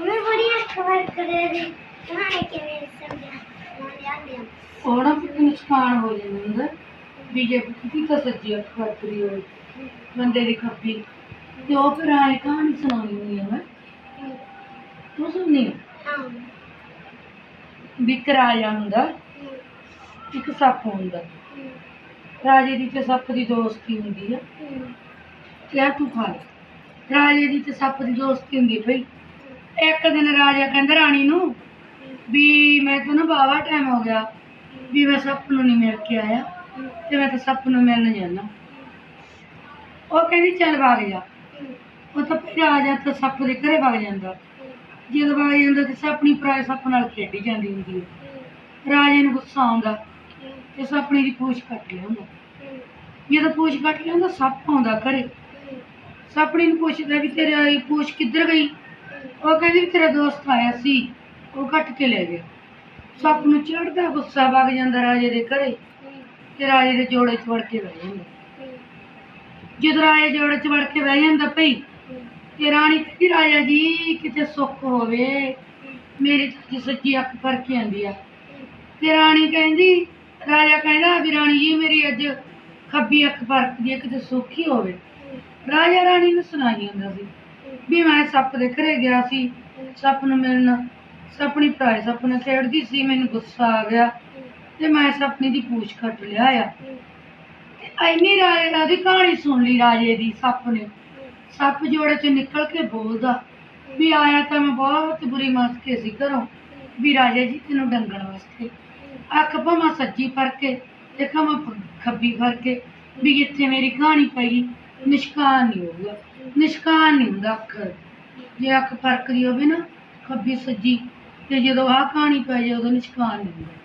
ਮੈਂ ਬੜੀਆਂ ਖਬਰ ਕਰੇ ਦੀ ਕਹਾਣੀ ਕਿਵੇਂ ਮੈਂ ਲਿਆਂਦੀ ਫਿਰ ਨੁਕਸਾਨ ਹੋ ਜਾਂਦਾ ਹੁੰਦਾ। ਜੇ ਕਿਤੇ ਤਾਂ ਸੱਜੀ ਅੱਖ ਵਰਤਦੀ ਹੋਵੇ ਬੰਦੇ ਦੀ ਖੱਬੀ। ਤੇ ਉਹ ਫਿਰ ਆਏ ਕਹਾਣੀ ਸੁਣਾਉਂਦੀ ਹੁੰਦੀ ਆ ਮੈਂ। ਤੂੰ ਸੁਣਨੀ ਆ? ਹਾਂ। ਵੀ ਇੱਕ ਰਾਜਾ ਹੁੰਦਾ ਇੱਕ ਸੱਪ ਹੁੰਦਾ। ਰਾਜੇ ਦੀ ਤੇ ਸੱਪ ਦੀ ਦੋਸਤੀ ਹੁੰਦੀ ਆ। ਕਿਆ ਤੂੰ ਖਾ ਲੈ। ਰਾਜੇ ਦੀ ਤੇ ਸੱਪ ਦੀ ਦੋਸਤੀ ਹੁੰਦੀ ਭਈ। ਇੱਕ ਦਿਨ ਰਾਜਾ ਕਹਿੰਦਾ ਰਾਣੀ ਨੂੰ ਵੀ ਮੈਂ ਤਾਂ ਨਾ ਬਾਵਾ ਟਾਈਮ ਹੋ ਗਿਆ ਵੀ ਮੈਂ ਸੱਪ ਨੂੰ ਨਹੀਂ ਮਿਲ ਕੇ ਆਇਆ ਤੇ ਮੈਂ ਤਾਂ ਸੱਪ ਨੂੰ ਮਿਲਣ ਜਾਣਾ ਉਹ ਕਹਿੰਦੀ ਚੱਲ ਵਗ ਜਾ। ਉਹ ਤਾਂ ਫਿਰ ਰਾਜਾ ਤਾਂ ਸੱਪ ਦੇ ਘਰੇ ਵਗ ਜਾਂਦਾ। ਜਦੋਂ ਵਗ ਜਾਂਦਾ ਤੇ ਸੱਪਣੀ ਪਰਾਏ ਸੱਪ ਨਾਲ ਖੇਡੀ ਜਾਂਦੀ ਹੁੰਦੀ ਹੈ। ਰਾਜੇ ਨੂੰ ਗੁੱਸਾ ਆਉਂਦਾ ਤੇ ਸੱਪਣੀ ਦੀ ਪੂਛ ਕੱਟ ਲਿਆਉਂਦਾ। ਜਦੋਂ ਪੂਛ ਕੱਟ ਲਿਆਉਂਦਾ, ਸੱਪ ਆਉਂਦਾ ਘਰੇ। ਸੱਪਣੀ ਨੂੰ ਪੁੱਛਦਾ ਵੀ ਤੇਰਾ ਇਹ ਪੂਛ ਕਿੱਧਰ ਗਈ? ਉਹ ਕਹਿੰਦੀ ਤੇਰਾ ਦੋਸਤ ਆਇਆ ਸੀ, ਉਹ ਕੱਟ ਕੇ ਲੈ ਗਿਆ। ਸੱਪ ਨੂੰ ਚੜਦਾ ਗੁੱਸਾ ਵਗ ਜਾਂਦਾ ਰਾਜੇ ਦੇ ਘਰੇ ਤੇ ਰਾਜੇ ਦੇ ਜੋੜੇ 'ਚ ਵੜ ਕੇ ਬਹਿ ਜਾਂਦਾ। ਜਦੋਂ ਰਾਜੇ ਜੋੜੇ 'ਚ ਵੜ ਕੇ ਬਹਿ ਜਾਂਦਾ ਭਈ, ਤੇ ਰਾਣੀ ਕਹਿੰਦੀ, ਰਾਜਾ ਜੀ, ਕਿਤੇ ਸੁੱਖ ਹੋਵੇ, ਮੇਰੀ ਤਾਂ ਸੱਜੀ ਅੱਖ ਭਰ ਕੇ ਆਂਦੀ ਆ। ਤੇ ਰਾਣੀ ਕਹਿੰਦੀ, ਰਾਜਾ ਕਹਿੰਦਾ ਵੀ ਰਾਣੀ ਜੀ, ਮੇਰੀ ਅੱਜ ਖੱਬੀ ਅੱਖ ਫਰਕਦੀ ਹੈ ਕਿਤੇ ਸੁੱਖੀ ਹੋਵੇ। ਰਾਜਾ ਰਾਣੀ ਨੂੰ ਸੁਣਾਈ ਜਾਂਦਾ ਸੀ। ਵੀ ਮੈਂ ਸੱਪ ਦੇ ਘਰੇ ਗਿਆ ਸੀ। ਸੱਪ ਨੂੰ ਮਿਲਣ ਸੱਪਣੀ ਭਰਾਏ ਸੱਪ ਨਾਲ ਖੇਡਦੀ ਸੀ, ਮੈਨੂੰ ਗੁੱਸਾ ਆ ਗਿਆ ਤੇ ਮੈਂ ਸੱਪਣੀ ਦੀ ਪੂਛ ਕੱਟ ਲਿਆ ਆ। ਤੇ ਐਨੀ ਰਾਜੇ ਦਾ ਦੀ ਕਹਾਣੀ ਸੁਣ ਲਈ, ਰਾਜੇ ਦੀ, ਸੱਪ ਨੇ। ਸੱਪ ਜੋੜੇ ਚ ਨਿਕਲ ਕੇ ਬੋਲਦਾ, ਵੀ ਆਇਆ ਤਾਂ ਮੈਂ ਬਹੁਤ ਬੁਰੀ ਮਸ ਕੇ ਸੀ ਘਰੋਂ, ਵੀ ਰਾਜੇ ਜੀ ਤੈਨੂੰ ਡੰਗਣ ਵਾਸਤੇ। ਅੱਖ ਭਾਵਾਂ ਸੱਜੀ ਫੜ ਕੇ ਤੇ ਖਾਵਾਂ ਖੱਬੀ ਫੜ ਕੇ ਵੀ ਇੱਥੇ ਮੇਰੀ ਕਹਾਣੀ ਪਈ ਨਿਸ਼ਕਾਨ ਨਹੀਂ ਹੋਊਗਾ। ਨਿਸ਼ਕਾਨ ਨਹੀਂ ਹੁੰਦਾ ਅੱਖ ਜੇ ਅੱਖ ਫਰਕਦੀ ਹੋਵੇ ਨਾ ਖੱਬੀ ਸੱਜੀ, ਤੇ ਜਦੋਂ ਆਹ ਕਹਾਣੀ ਪੈ ਜਾਏ, ਉਦੋਂ ਨਿਸ਼ਕਾਨ ਨਹੀਂ ਹੁੰਦਾ।